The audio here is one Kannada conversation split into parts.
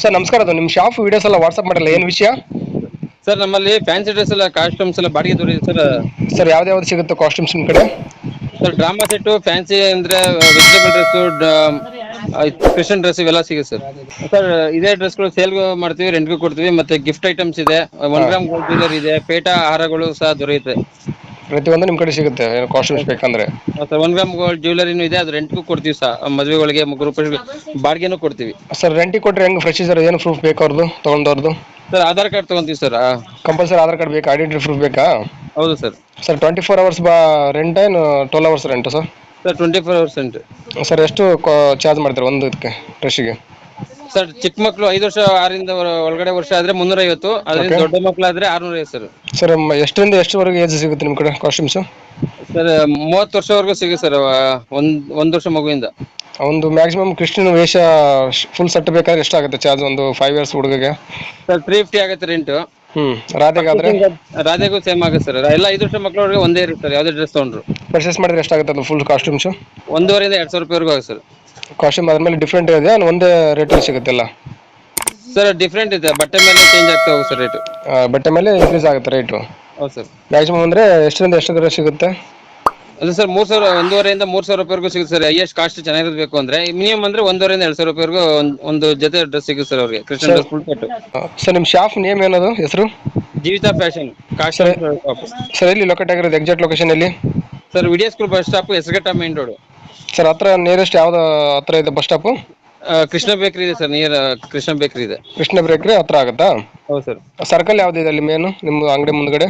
ಸರ್ ನಮಸ್ಕಾರ ಅದು ನಿಮ್ಮ ಶಾಪ್ ವಿಡಿಯೋಸ್ ಎಲ್ಲ ವಾಟ್ಸಪ್ ಮಾಡಲ್ಲ ಏನು ವಿಷಯ? ಸರ್ ನಮ್ಮಲ್ಲಿ ಫ್ಯಾನ್ಸಿ ಡ್ರೆಸ್ ಎಲ್ಲ ಕಾಸ್ಟ್ಯೂಮ್ಸ್ ಎಲ್ಲ ಬಾಡಿಗೆ ದೊರೆಯುತ್ತೆ ಸರ್. ಸರ್ ಯಾವ್ದು ಯಾವ್ದು ಸಿಗುತ್ತೆ ಕಾಸ್ಟ್ಯೂಮ್ಸ್ ನಿಮ್ಮ ಕಡೆ? ಸರ್ ಡ್ರಾಮಾ ಸೆಟ್ಟು ಫ್ಯಾನ್ಸಿ ಅಂದ್ರೆ ವೆಜಿಟೇಬಲ್ ಡ್ರೆಸ್ಸು ಕ್ರಿಶ್ಚಿಯನ್ ಡ್ರೆಸ್ ಇವೆಲ್ಲ ಸಿಗುತ್ತೆ ಸರ್. ಸರ್ ಇದೇ ಡ್ರೆಸ್ಗಳು ಸೇಲ್ ಮಾಡ್ತೀವಿ ರೆಂಟ್ಗೂ ಕೊಡ್ತೀವಿ ಮತ್ತೆ ಗಿಫ್ಟ್ ಐಟಮ್ಸ್ ಇದೆ ಒನ್ ಗ್ರಾಮ್ ಗೋಲ್ಡ್ ಜ್ಯುವೆಲ್ಲರ್ ಇದೆ ಪೇಟ ಹಾರಗಳು ಸಹ ದೊರೆಯುತ್ತೆ. ಪ್ರತಿಯೊಂದು ನಿಮ್ಮ ಕಡೆ ಸಿಗುತ್ತೆ. ಏನು ಕಾಸ್ಟ್ಯೂಮ್ಸ್ ಬೇಕಂದ್ರೆ. ಸರ್ ಒನ್ ಗ್ರಾಮ್ ಗೋಲ್ಡ್ ಜ್ಯುವೆಲರಿನೂ ಇದೆ ಅದು ರೆಂಟ್ಗೂ ಕೊಡ್ತೀವಿ ಸಹ ಮದುವೆಗಳಿಗೆ ಗ್ರೂಪ್ ಬಾಡಿಗೆನೂ ಕೊಡ್ತೀವಿ. ಸರ್ ರೆಂಟಿಗೆ ಕೊಟ್ಟರೆ ಹೆಂಗೆ ಫ್ರೆಶ್ ಸರ್? ಏನು ಪ್ರೂಫ್ ಬೇಕು ಅವ್ರದ್ದು ತೊಗೊಂಡವ್ರದ್ದು ಸರ್ ಆಧಾರ್ ಕಾರ್ಡ್ ತೊಗೊಂತೀವಿ ಸರ್ ಕಂಪಲ್ಸರಿ ಆಧಾರ್ ಕಾರ್ಡ್ ಬೇಕಾ? ಐಡೆಂಟಿ ಪ್ರೂಫ್ ಬೇಕಾ? ಹೌದು sir. Sir twenty four hours ಬಾ ರೆಂಟ್ ಏನು twelve hours rent sir sir twenty four hours ಉಂಟು ಸರ್ ಎಷ್ಟು ಚಾರ್ಜ್ ಮಾಡ್ತೀರಾ ಒಂದು ಇದಕ್ಕೆ ಡ್ರೆಸ್ಸಿಗೆ ಸರ್ ಚಿಕ್ಕ ಮಕ್ಕಳು ಐದು ವರ್ಷ ಆರಿಂದ ಒಳ- ಒಳಗಡೆ ವರ್ಷ ಆದ್ರೆ ಮುನ್ನೂರ ಐವತ್ತು ಅದರಿಂದ ದೊಡ್ಡ ಮಕ್ಕಳು ಆದ್ರೆ ಆರ್ನೂರ ಐವತ್ತು ಸರ್. ಸರ್ ಮ- ಎಷ್ಟರಿಂದ ಎಷ್ಟರವರೆಗೆ ಏಜ್ ಸಿಗುತ್ತೆ ನಿಮ್ಮ ಕಡೆ ಕಾಸ್ಟ್ಯೂಮ್ಸು ಸರ್ ಮೂವತ್ತು ವರ್ಷವರೆಗೂ ಸಿಗುತ್ತೆ ಸರ್ ಒಂದ್ ಒಂದ್ ವರ್ಷ ಮಗುವಿಂದ. ಒಂದು ಮ್ಯಾಕ್ಸಿಮಮ್ ಕೃಷ್ಣನ ವೇಷ ಫುಲ್ ಸೆಟ್ ಬೇಕಾದ್ರೆ ಎಷ್ಟಾಗುತ್ತೆ ಚಾರ್ಜ್ ಒಂದು ಫೈವ್ ಇಯರ್ಸ್ ಹುಡುಗಗೆ? ಸರ್ ತ್ರೀ ಫಿಫ್ಟಿ ಆಗುತ್ತೆ ರೆಂಟ್ ಹ್ಮ್ ರಾಧೆಗಾದ್ರೆ? ರಾಧೆಗೂ ಸೇಮ್ ಆಗುತ್ತೆ ಸರ್. ಎಲ್ಲ ಐದು ವರ್ಷ ಮಕ್ಕಳವರೆಗೆ ಒಂದೇ ಇರುತ್ತೆ ಸರ್ ಯಾವುದೇ ಡ್ರೆಸ್ ತೊಗೊಂಡ್ರು. ಪರ್ಚೇಸ್ ಮಾಡಿದ್ರೆ ಎಷ್ಟಾಗುತ್ತೆ ಅದು ಫುಲ್ ಕಾಸ್ಟ್ಯೂಮ್ಸು ಒಂದೂವರೆಯಿಂದ ಎರಡು ಸಾವಿರ ರೂಪಾಯಿವರೆಗೂ ಆಗುತ್ತೆ ಸರ್. ಕಾಸ್ಟ್ಯೂಮ್ ಮೇಲೆ ಡಿಫ್ರೆಂಟ್ ಇದೆ ಒಂದೇ ರೇಟಲ್ಲಿ ಸಿಗುತ್ತಲ್ಲ ಸರ್ ಡಿಫ್ರೆಂಟ್ ಇದೆ ಬಟ್ಟೆ ಮೇಲೆ ಚೇಂಜ್ ಆಗ್ತಾ ಹೋಗುತ್ತೆ ಸರ್ ರೇಟು ಬಟ್ಟೆ ಮೇಲೆ ಇನ್ಕ್ರೀಸ್ ಆಗುತ್ತೆ ರೇಟು ಹೌದು ಸರ್ ಮ್ಯಾಕ್ಸಿಮಮ್ ಅಂದ್ರೆ ಎಷ್ಟರಿಂದ ಎಷ್ಟರ ಸಿಗುತ್ತೆ? ಅದು ಸರ್ ಮೂರ್ ಸಾವಿರ ಒಂದೂವರೆಯಿಂದ ಮೂರ್ ಸಾವಿರ ರೂಪಾಯಿವರೆಗೂ ಸಿಗುತ್ತೆ ಸರ್ ಹೈಯೆಸ್ಟ್ ಕಾಸ್ಟ್ ಚೆನ್ನಾಗಿರೋದು ಬೇಕು ಅಂದ್ರೆ ಮಿನಿಮಮ್ ಅಂದ್ರೆ ಒಂದೂವರೆಯಿಂದ ಎರಡು ಸಾವಿರ ರೂಪಾಯಿವರೆಗೂ ಒಂದು ಒಂದು ಜೊತೆ ಡ್ರೆಸ್ ಸಿಗುತ್ತೆ ಸರ್ ಅವ್ರಿಗೆ. Krishna dress full set sir ನಿಮ್ಮ ಶಾಪ್ ನೇಮ್ ಏನದು ಹೆಸರು? ಜೀವಿತಾ ಫ್ಯಾಷನ್ ಕಾಸ್ಟ್ ಸರ್ ಎಲ್ಲಿ ಲೊಕೇಟ್ ಆಗಿರೋದು ಎಕ್ಸಾಕ್ಟ್ ಲೊಕೇಶನ್ ಎಲ್ಲಿ? Sir video school bus stop Hesaraghatta main road sir ಹತ್ರ ನಿಯರೆಸ್ಟ್ ಯಾವ್ದ ಹತ್ರ ಇದೆ ಬಸ್ ಸ್ಟಾಪ್ ಕೃಷ್ಣ ಬೇಕರಿ ಇದೆ ಸರ್ ನಿಯರ್ ಕೃಷ್ಣ ಬೇಕರಿ ಇದೆ. ಕೃಷ್ಣ ಬೇಕರಿ ಹತ್ರ ಆಗುತ್ತಾ? ಹೌದು ಸರ್ ಸರ್ಕಲ್ ಯಾವ್ದಿದೆ ಅಲ್ಲಿ ಮೇನು ನಿಮ್ಮ ಅಂಗಡಿ ಮುಂದ್ಗಡೆ?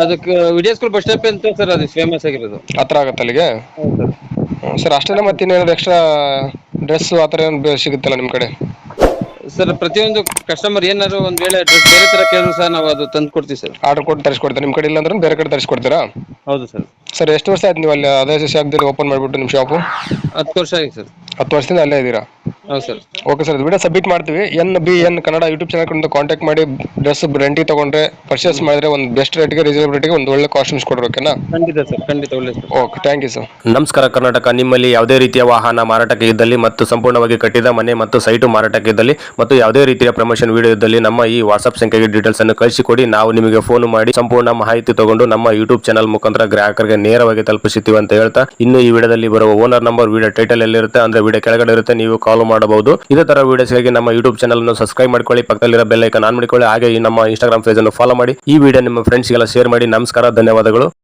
ಅದಕ್ಕೆ ವಿಡಿಯೋ ಸ್ಕೂಲ್ ಬಸ್ ಸ್ಟಾಪ್ ಅಂತ ಸರ್ ಅದು ಫೇಮಸ್ ಆಗಿರೋದು. ಹತ್ರ ಆಗುತ್ತೆ ಅಲ್ಲಿಗೆ? ಹೌದು ಸರ್ ಸರ್ ಅಷ್ಟೇ ಮತ್ತೆ ಇನ್ನೇನಾದ್ರು ಎಕ್ಸ್ಟ್ರಾ ಡ್ರೆಸ್ ಆ ಥರ ಏನು ಸಿಗುತ್ತಲ್ಲ ನಿಮ್ಮ ಕಡೆ? ಸರ್ ಪ್ರತಿಯೊಂದು ಕಸ್ಟಮರ್ ಏನಾದ್ರು ಒಂದ್ ವೇಳೆ ಡ್ರೆಸ್ ಬೇರೆ ತರ ಕೇಳಿದ್ರು ಸರ್ ನಾವು ಅದು ತಂದು ಕೊಡ್ತೀವಿ ಸರ್. ಆರ್ಡರ್ ಕೊಟ್ಟು ತರಿಸ್ಕೊಡ್ತಾರೆ? ನಿಮ್ ಕಡೆ ಇಲ್ಲ ಅಂದ್ರೆ ಬೇರೆ ಕಡೆ ತರಿಸ್ಕೊಡ್ತೀರಾ? ಹೌದು ಸರ್. ಸರ್ ಎಷ್ಟು ವರ್ಷ ಆಯ್ತು ನೀವು ಅಲ್ಲಿ? ಅದೇ ಶಾಖದಲ್ಲಿ ಓಪನ್ ಮಾಡ್ಬಿಟ್ಟು ನಿಮ್ಮ ಶಾಪು ಹತ್ತು ವರ್ಷ ಆಗಿದೆ ಸರ್. ಹತ್ತು ವರ್ಷದಿಂದ ಅಲ್ಲೇ ಇದ್ದೀರಾ? ಹೌದು sir. Okay sir video submit ಮಾಡ್ತೀವಿ. N B N Kannada YouTube channel ಕಡೆಯಿಂದ ಕಾಂಟ್ಯಾಕ್ಟ್ ಮಾಡಿ ಡ್ರೆಸ್ ರೆಂಟಿಗೆ ತೊಗೊಂಡ್ರೆ ಪರ್ಚೇಸ್ ಮಾಡಿದ್ರೆ ಒಂದು ಬೆಸ್ಟ್ ರೇಟ್ಗೆ ರೀಸನಬಲ್ ರೇಟ್ಗೆ ಒಂದು ಒಳ್ಳೆ ಕಾಸ್ಟ್ಯೂಮ್ಸ್ ಕೊಡ್ರಿ ಓಕೆನಾ ಖಂಡಿತ ಸರ್ ಖಂಡಿತ ಒಳ್ಳೆ sir. Okay thank you sir ನಮಸ್ಕಾರ ಕರ್ನಾಟಕ ನಿಮ್ಮಲ್ಲಿ ಯಾವುದೇ ರೀತಿಯ ವಾಹನ ಮಾರಾಟಕ್ಕೆ ಇದ್ದಲ್ಲಿ ಮತ್ತು ಸಂಪೂರ್ಣವಾಗಿ ಕಟ್ಟಿದ ಮನೆ ಮತ್ತು ಸೈಟು ಮಾರಾಟಕ್ಕೆ ಇದ್ದಲ್ಲಿ ಮತ್ತು ಯಾವುದೇ ರೀತಿಯ ಪ್ರಮೋಷನ್ ವಿಡಿಯೋ ಇದ್ದಲ್ಲಿ ನಮ್ಮ ಈ ವಾಟ್ಸ್ಆಪ್ ಸಂಖ್ಯೆಗೆ ಡೀಟೇಲ್ಸ್ ಅನ್ನು ಕಳಿಸಿಕೊಡಿ. ನಾವು ನಿಮಗೆ ಫೋನ್ ಮಾಡಿ ಸಂಪೂರ್ಣ ಮಾಹಿತಿ ತಗೊಂಡು ನಮ್ಮ ಯೂಟ್ಯೂಬ್ ಚಾನಲ್ ಮುಖಾಂತರ ಗ್ರಾಹಕರಿಗೆ ನೇರವಾಗಿ ತಲುಪಿಸುತ್ತೀವಿ ಅಂತ ಹೇಳ್ತಾ ಇನ್ನು ಈ ವಿಡಿಯೋದಲ್ಲಿ ಬರುವ ಓನರ್ ನಂಬರ್ ವಿಡಿಯೋ ಟೈಟಲ್ ಎಲ್ಲಿರುತ್ತೆ ಅಂದ್ರೆ ವಿಡಿಯೋ ಕೆಳಗಡೆ ಇರುತ್ತೆ ನೀವು ಕಾಲ್ ಮಾಡಬಹುದು ಇದೇ ತರ ವಿಡಿಯೋಸ್ಗಾಗಿ ನಮ್ಮ ಯೂಟ್ಯೂಬ್ ಚಾನಲ್ ಅನ್ನು ಸಬ್ಸ್ಕ್ರೈಬ್ ಮಾಡ್ಕೊಳ್ಳಿ, ಪಕ್ಕದಲ್ಲಿರೋ ಬೆಲ್ ಐಕನ್ ಆನ್ ಮಾಡಿಕೊಳ್ಳಿ, ಹಾಗೆ ನಮ್ಮ ಇನ್ಸ್ಟಾಗ್ರಾಮ್ ಪೇಜ್ ಅನ್ನು ಫಾಲೋ ಮಾಡಿ. ಈ ವಿಡಿಯೋ ನಿಮ್ಮ ಫ್ರೆಂಡ್ಸ್ಗೆಲ್ಲ ಶೇರ್ ಮಾಡಿ. ನಮಸ್ಕಾರ, ಧನ್ಯವಾದಗಳು.